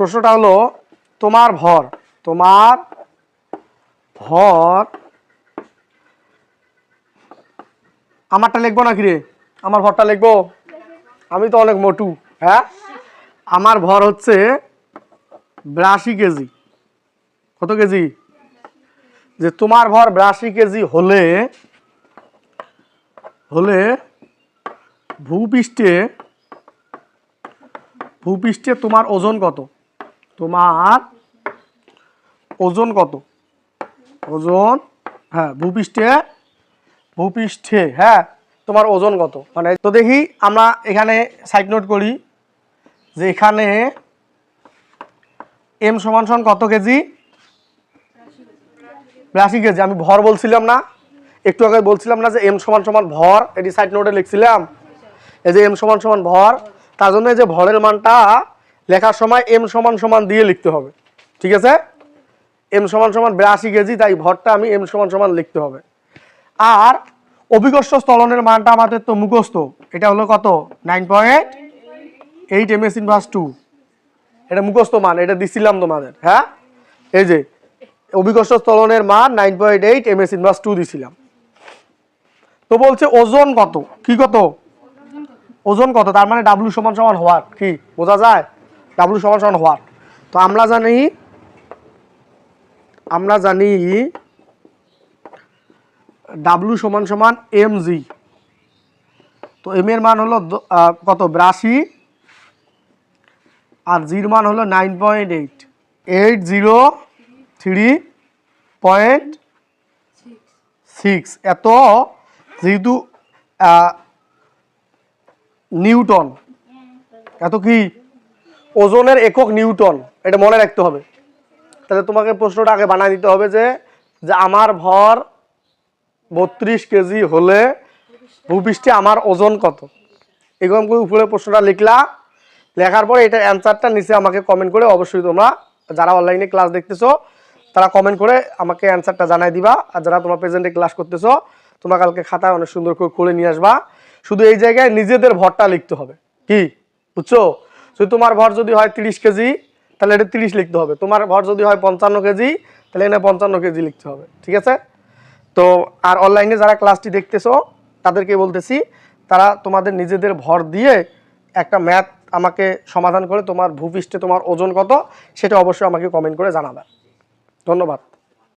প্রশ্নটা হলো, তোমার ভর তোমার ভর, আমারটা লিখব নাকি রে? আমার ভরটা লিখব? আমি তো অনেক মোটু হ্যাঁ? আমার ভর হচ্ছে বিরাশি কেজি। কত কেজি? যে তোমার ভর বিরাশি কেজি হলে হলে ভূপৃষ্ঠে ভূপৃষ্ঠে তোমার ওজন কত? তোমার ওজন কত? ওজন হ্যাঁ ভূপৃষ্ঠে ভূপৃষ্ঠে হ্যাঁ তোমার ওজন কত? মানে তো দেখি আমরা এখানে সাইড নোট করি যে এখানে এম সমান সমান কত কেজি? বিরাশি কেজি। আমি ভর বলছিলাম না। একটু আগে বলছিলাম না যে এম সমান সমান ভর। এটি সাইড নোটে লিখছিলাম। এই যে এম সমান সমান ভর, তার জন্য যে ভরের মানটা লেখার সময় এম সমান সমান দিয়ে লিখতে হবে। ঠিক আছে? এম সমান সমান বিরাশি কেজি, তাই ভরটা আমি এম সমান সমান লিখতে হবে। আর অভিকর্ষ স্থলনের মানটা আমাদের তো মুখস্থ। এটা হলো কত? Nine point eight M S inverse two. এটা মুখস্থ মান, এটা দিছিলাম তোমাদের হ্যাঁ? এই যে অভিকর্ষ স্থলনের মান nine point eight M S inverse two দিছিলাম। তো বলছে ওজন কত? কি কত? ওজন কত? তার মানে ডাব্লু সমান সমান হওয়ার, কি? বোঝা যায়? ডাব্লু সমান সমান হওয়ার। তো আমরা জানি আমরা জানি ডাব্লু সমান সমান এম জি তো এম এর মান হলো কত? বিরাশি। আর জির মান হলো nine point eight eight zero three point six এত যেহেতু নিউটন। এত কি? ওজনের একক নিউটন, এটা মনে রাখতে হবে। তাহলে তোমাকে প্রশ্নটা আগে বানায় দিতে হবে যে যে আমার ভর বত্রিশ কেজি হলে ভূপৃষ্ঠে আমার ওজন কত? এরকম করে উপরে প্রশ্নটা লিখলা। লেখার পরে এটার অ্যান্সারটা নিচে আমাকে কমেন্ট করে অবশ্যই তোমরা, যারা অনলাইনে ক্লাস দেখতেছো, তারা কমেন্ট করে আমাকে অ্যান্সারটা জানাই দিবা। আর যারা তোমার প্রেজেন্টে ক্লাস করতেছো, তোমরা কালকে খাতায় অনেক সুন্দর করে করে নিয়ে আসবা। শুধু এই জায়গায় নিজেদের ভরটা লিখতে হবে। কি? বুঝছ? যদি তোমার ভর যদি হয় তিরিশ কেজি, তাহলে এটা তিরিশ লিখতে হবে। তোমার ভর যদি হয় পঞ্চান্ন কেজি, তাহলে এখানে পঞ্চান্ন কেজি লিখতে হবে, ঠিক আছে? তো, আর অনলাইনে যারা ক্লাসটি দেখতেছো, তাদেরকে বলতেছি, তারা তোমাদের নিজেদের ভর দিয়ে একটা ম্যাথ আমাকে সমাধান করে তোমার ভূপৃষ্ঠে তোমার ওজন কত, সেটা অবশ্যই আমাকে কমেন্ট করে জানাবে। ধন্যবাদ।